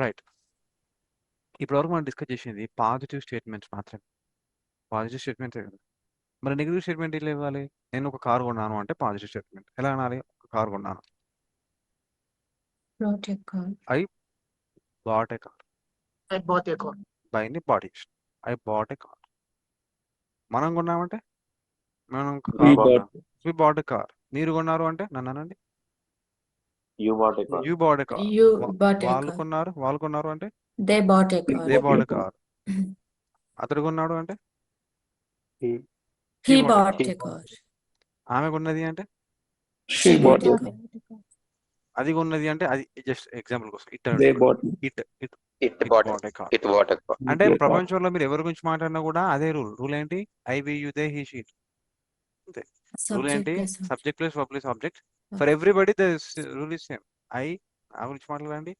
Right ఇప్పటివరకు మనం discuss చేసింది పాజిటివ్ స్టేట్మెంట్స్ మాత్రమే. పాజిటివ్ స్టేట్మెంటే మరి నెగిటివ్ స్టేట్మెంట్ ఎలా ఇవ్వాలి? నేను ఒక కారు కొన్నాను అంటే పాజిటివ్ స్టేట్మెంట్. ఎలా అనాలి? ఒక కారు కొన్నాను. car. Bought a car. I bought a car. బైని బాడీ ఐ బాట్ ఏ కార్. మనం కొన్నామంటే మనం. We bought a car. మీరు కొన్నారు అంటే నన్ను అనండి. యు బాట్ యు అంటే? దే ఉన్నాడు అంటే? హి బాట్ అంటే? అది ఉన్నది అంటే అది జస్ట్ ఎగ్జాంపుల్ కోసం. ఇట్ దే ప్రపంచంలో మీరు ఎవరి గురించి మాట్లాడినా కూడా అదే రూల్. రూల్ ఏంటి? I we you they he she it అంతే. రూల్ ఏంటి. Subject plus public object for everybody the rule is same I నా గురించి మాట్లాడండి.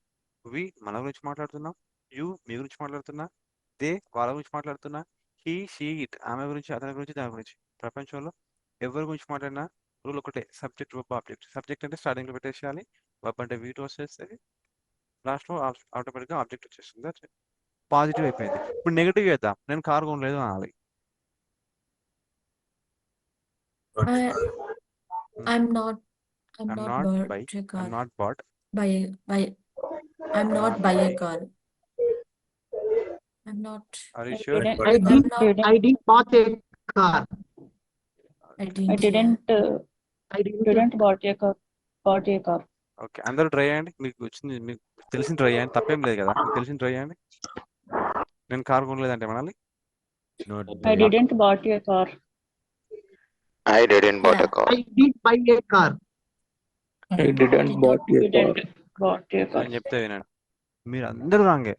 వి మన గురించి మాట్లాడుతున్నాం. యు మీ గురించి మాట్లాడుతున్నా. దే వాళ్ళ గురించి మాట్లాడుతున్నా. హీ షీ ఇట్ ఆమె గురించి అతని గురించి దాని గురించి. ప్రపంచంలో ఎవరి గురించి మాట్లాడినా రూల్ ఒకటే. సబ్జెక్ట్ వర్బ్ ఆబ్జెక్ట్ సబ్జెక్ట్ అంటే starting లో పెట్టేసేయాలి. వర్బ్ అంటే వీటి వచ్చేస్తుంది లాస్ట్లో ఆటోమేటిక్గా ఆబ్జెక్ట్ వచ్చేస్తుంది. పాజిటివ్ అయిపోయింది. ఇప్పుడు నెగిటివ్ చేద్దాం. నేను కార్ కొనలేదు అనాలి. I, I'm not. I'm I'm not, not bought by- a car. Not bought Buy a buy. I'm not buy a car. I'm not. Are you I sure didn't- I I'm did, not. I did bought a car. I didn't. I hear. didn't, uh, I didn't. didn't bought a car, bought a car. Okay అందరూ try చేయండి మీకు వచ్చింది మీకు తెలిసిన try చేయండి తప్పేం లేదు కదా మీకు తెలిసిన ట్రై చేయండి నేను car కొనలేదంటే Manali I didn't bought a car. I didn't bought a car. I did buy a car. I didn't did bought a car. Didn't bought a car. నేను చెప్తే వినండి మీరు అందరూ రాంగే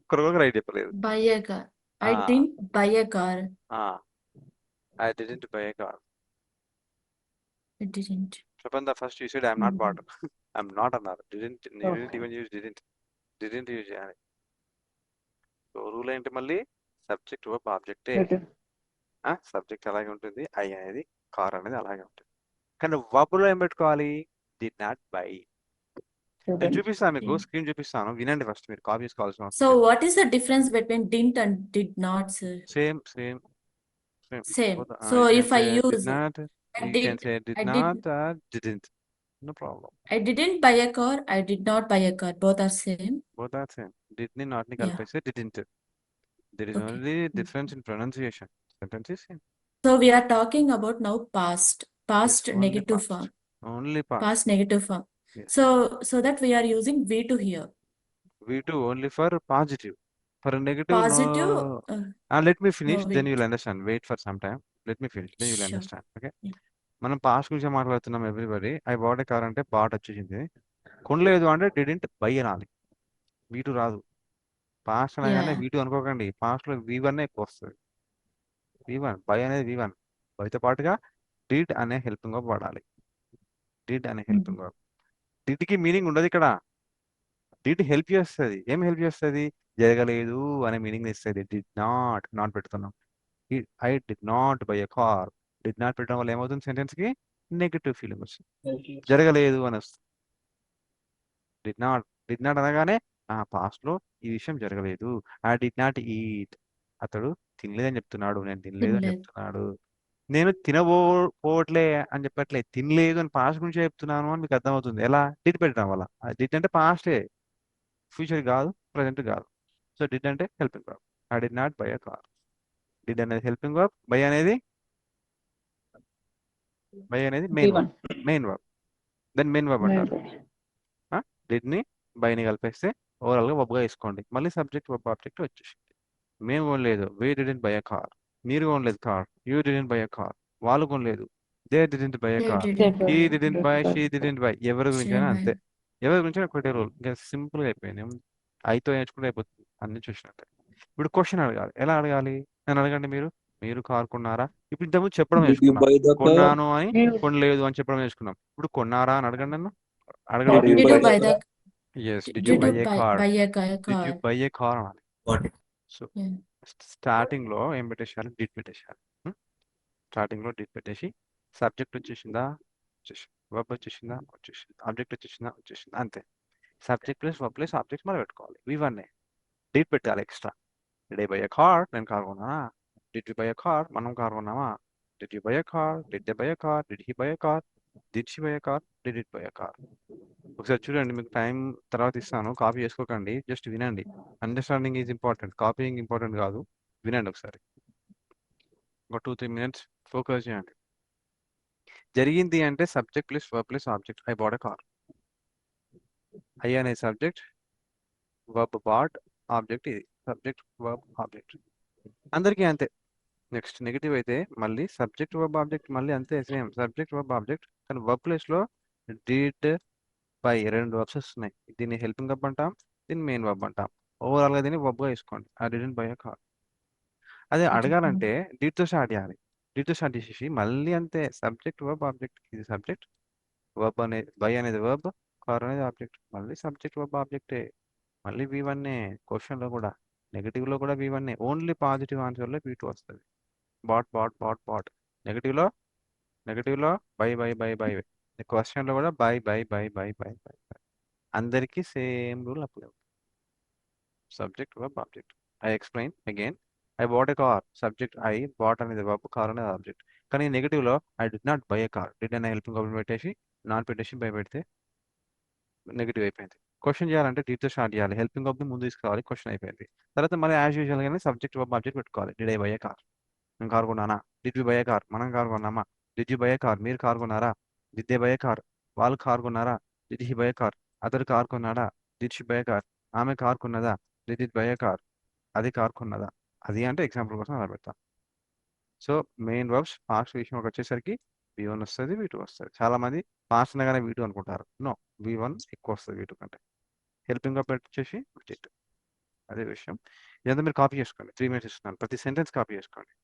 ఒక్కరు రైట్ చెప్పలేదు Buy a car. I Ah. didn't buy a car. I didn't buy car I didn't. చెప్పండి first you side I'm not Mhm. Bought I'm not అన్నారు didn't didn't. Even use didn't didn't use చేయాలి so rule ఏంటి మళ్ళీ subject verb ఆబ్జెక్టే. Subject అలాగే ఉంటుంది. I అనేది car అనేది అలాగే ఉంటుంది. కానీ వబ్లో ఏం పెట్టుకోవాలి? డి నాట్ బై నేను చూపిస్తాను మీకు స్క్రీన్ చూపిస్తాను. వినండి ఫస్ట్ మీరు కాపీస్ కావాల్సిన so what is the difference between didn't and did not sir same same same so if I use not did not didn't no problem I didn't buy a car I did not buy a car both are same both are same డిడ్ని కలిపేస్తే didn't there is only difference in pronunciation sentence is same So we are talking about now past, past only negative past. form, only past past negative form. Yes. So so that we are using V to here. v2 only for positive for negative Positive. no uh, uh, let me finish then wait. you'll understand wait for some time let me finish then you'll Sure. understand okay Yeah. మనం past గురించి మాట్లాడుతున్నాం everybody I bought car అంటే bought వచ్చేసింది కొనలేదు అంటే didn't by అనాలి వీటు రాదు past అనగానే Yeah. వీటు అనుకోకండి పాస్ట్లో వి వన్ ఎక్కువ వస్తుంది వి వన్ బై అనేది వి వన్ బైతో పాటుగా డిడ్ అనే హెల్పింగ్ వర్బ్ వాడాలి. డిడ్ అనే హెల్పింగ్ వర్బ్ డిడ్కి మీనింగ్ ఉండదు ఇక్కడ. డిడ్ హెల్ప్ చేస్తుంది. ఏం హెల్ప్ చేస్తుంది? జరగలేదు అనే మీనింగ్ ఇస్తుంది. డిడ్ నాట్ నాట్ పెడుతున్నాం. I did not buy a car. Did not పెట్టడం వల్ల ఏమవుతుంది సెంటెన్స్కి నెగిటివ్ ఫీలింగ్ వస్తుంది. జరగలేదు అని వస్తుంది. డిడ్ నాట్ డిడ్ నాట్ అనగానే ఆ పాస్ట్లో ఈ విషయం జరగలేదు. I did not eat. అతడు తినలేదని చెప్తున్నాడు నేను తినలేదు అని తినలేదు. చెప్తున్నాడు. నేను తినబో పోవట్లే అని చెప్పట్లే తినలేదు అని పాస్ట్ గురించి చెప్తున్నాను అని మీకు అర్థమవుతుంది. ఎలా? డిడ్ పెట్టడం వల్ల. డిడ్ అంటే పాస్టే ఫ్యూచర్ కాదు ప్రజెంట్ కాదు. సో డిడ్ అంటే helping verb I did not buy a car did అనేది హెల్పింగ్ వర్బ్ బై అనేది? బై అనేది main V1. Main verb then main verb అంటారు. word. డిడ్ని బైని కలిపేస్తే ఓవరాల్గా verb గా వేసుకోండి. మళ్ళీ సబ్జెక్ట్ వర్బ్ ఆబ్జెక్ట్ వచ్చేసింది మేము కొనలేదు. We didn't buy a car మీరు కొనలేదు car you didn't buy a car వాళ్ళు కొనలేదు. They didn't buy a car didn't didn't buy she didn't buy ఎవరి గురించి అయినా అంతే. ఎవరి గురించి ఒకటే రూల్ ఇంకా సింపుల్గా అయిపోయింది. ఐతో నేర్చుకుంటే అయిపోతుంది. అన్ని చూసినట్టే. ఇప్పుడు క్వశ్చన్ అడగాలి. ఎలా అడగాలి? నేను అడగండి మీరు. మీరు కార్ కొన్నారా? ఇప్పుడు ఇంతకుముందు చెప్పడం నేర్చుకున్నాం? కొన్నాను అని You- కొనలేదు అని చెప్పడం నేర్చుకున్నాం. ఇప్పుడు కొన్నారా అని అడగండి నన్ను. Did అడగండి yes did you buy a buy car? Did you? Buy a car అనాలి సో. స్టార్టింగ్లో ఏం పెట్టేసేయాలి డిడ్ పెట్టేసేయాలి స్టార్టింగ్లో డిడ్ పెట్టేసి సబ్జెక్ట్ వచ్చేసిందా? వచ్చేసింది. వర్బ్ వచ్చేసిందా? వచ్చేసింది. ఆబ్జెక్ట్ వచ్చేసిందా? వచ్చేసింది. అంతే. Subject plus verb plus object మళ్ళీ పెట్టుకోవాలి. వి వన్ డీట్ పెట్టాలి extra. Did I buy a car నేను car కొన్నానా? Did you buy a car మనం car కొన్నామా? Did you buy a car did they buy a car did he buy a car did she buy a car did it buy a car ఒకసారి చూడండి మీకు time తర్వాత ఇస్తాను. Copy చేసుకోకండి. Just వినండి. Understanding is important copying important కాదు. వినండి ఒకసారి. ఒక టూ త్రీ మినిట్స్ ఫోకస్ చేయండి. జరిగింది అంటే subject plus verb plus object. I bought car. I అనే సబ్జెక్ట్ వర్బ్ బాట్ ఆబ్జెక్ట్ ఇది. Subject verb object. అందరికీ అంతే. నెక్స్ట్ నెగిటివ్ అయితే మళ్ళీ సబ్జెక్ట్ వర్బ్ ఆబ్జెక్ట్ మళ్ళీ అంతే సేమ్. Subject verb object. కానీ వర్బ్ ప్లేస్లో డిడ్ బై రెండు వర్బ్స్ వస్తున్నాయి. దీన్ని హెల్పింగ్ వర్బ్ అంటాం దీన్ని మెయిన్ వర్బ్ అంటాం. ఓవరాల్గా దీన్ని వర్బ్గా వేసుకోండి. ఐ డిడెంట్ బై కార్ అదే. అడగాలంటే డీట్తో స్టార్ట్ చేయాలి. డీట్తో స్టార్ట్ చేసేసి మళ్ళీ అంతే సబ్జెక్ట్ వర్బ్ ఆబ్జెక్ట్ ఇది సబ్జెక్ట్ వర్బ్ అనేది బై అనేది వర్బ్ కార్ అనేది ఆబ్జెక్ట్ మళ్ళీ సబ్జెక్ట్ వర్బ్ ఆబ్జెక్టే మళ్ళీ వి వన్నే క్వశ్చన్లో కూడా నెగిటివ్లో కూడా వి వన్నే ఓన్లీ పాజిటివ్ ఆన్సర్లో వి టూ వస్తుంది. బాట్ బాట్ బాట్ బాట్ నెగిటివ్లో నెగిటివ్లో బై బై బై బై క్వశ్చన్లో కూడా buy buy buy buy buy buy buy. అందరికీ same rule apply subject verb object I explain again. I bought a car. Subject I bought అనేది verb car అనేది object. కానీ నెగిటివ్లో I did not buy a car. Did అనే helping verb పెట్టేసి non పెట్టేసి buy పెడితే negative అయిపోయింది. Question చేయాలంటే teacher start చేయాలి. హెల్పింగ్ వర్బ్ ముందు తీసుకురావాలి క్వశ్చన్ అయిపోయింది. తర్వాత మళ్ళీ యాజ్ యూజువల్ గానే సబ్జెక్ట్ వర్బ్ ఆబ్జెక్ట్ పెట్టుకోవాలి. Did I buy a car? నేను car కొన్నానా? Did you buy a car? మనం car కొన్నామా? Did you buy a car? మీరు కార్ కొన్నారా? డిడ్ దే కార్ వాళ్ళు కార్ కొన్నారా డిడ్ హీ కార్ అతడు కార్ కొన్నాడా డిడ్ షీ కార్ ఆమె కార్ కొన్నదా డిడ్ ఇట్ కార్ అది కార్ కొన్నదా అది అంటే ఎగ్జాంపుల్ కోసం అలా పెడతాం. సో మెయిన్ వర్బ్స్ పాస్ట్ విషయంలోకి వచ్చేసరికి వి వన్ వస్తుంది వి టూ వస్తుంది. చాలా మంది పాస్ట్ అనగానే వి టూ అనుకుంటారు. నో వి వన్ ఎక్కువ వస్తుంది వి టూ కంటే. హెల్పింగ్ అప్ వచ్చేసి అదే విషయం. ఇదంతా మీరు కాపీ చేసుకోండి. త్రీ మినిట్స్ ఇస్తున్నాను. ప్రతి సెంటెన్స్ కాపీ చేసుకోండి.